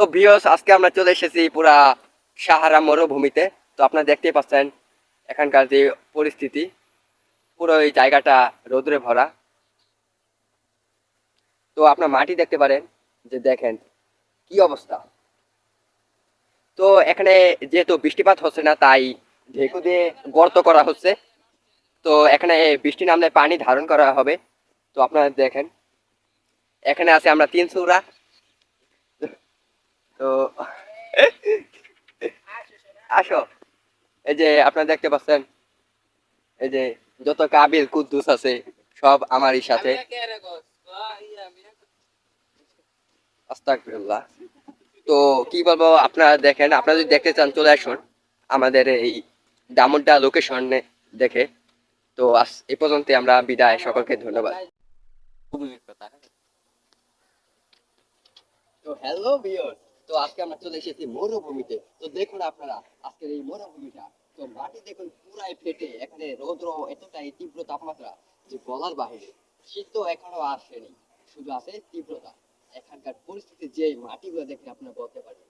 তো বিয়স আজকে আমরা চলে এসেছি পুরা সাহারা মরুভূমিতে। তো আপনারা দেখতেই পাচ্ছেন এখানকার যে পরিস্থিতি, পুরো এই জায়গাটা রোদ্রে ভরা। তো আপনার মাটি দেখতে পারেন, যে দেখেন কি অবস্থা। তো এখানে যেহেতু বৃষ্টিপাত হচ্ছে না, তাই ঢেকু দিয়ে গর্ত করা হচ্ছে। তো এখানে বৃষ্টি নামলে পানি ধারণ করা হবে। তো আপনারা দেখেন, এখানে আছে আমরা তিন চূড়া তো আসো। এই যে আপনারা দেখতে পাচ্ছেন, এই যে যত কাবিল কুদ্দুস আছে, সব আমারই সাথে। তো কি বলব, আপনারা দেখেন, আপনারা যদি দেখতে চান, চলে আসুন। আমাদের এই ডামুড্ডা লোকেশনে দেখে। তো আজ এ পর্যন্ত আমরা বিদায়, সকলকে ধন্যবাদ। তো হ্যালো ভিউয়ার তো আজকে আমরা চলে এসেছি মরুভূমিতে। তো দেখুন আপনারা, আজকের এই মরুভূমিটা, তো মাটি দেখুন পুরাই ফেটে, এখানে রৌদ্র এতটাই তীব্র তাপমাত্রা যে বলার বাহিরে। শীত তো এখনও আসেনি, শুধু আছে তীব্রতা। এখানকার পরিস্থিতি যে মাটিগুলো দেখে আপনারা বলতে পারবেন।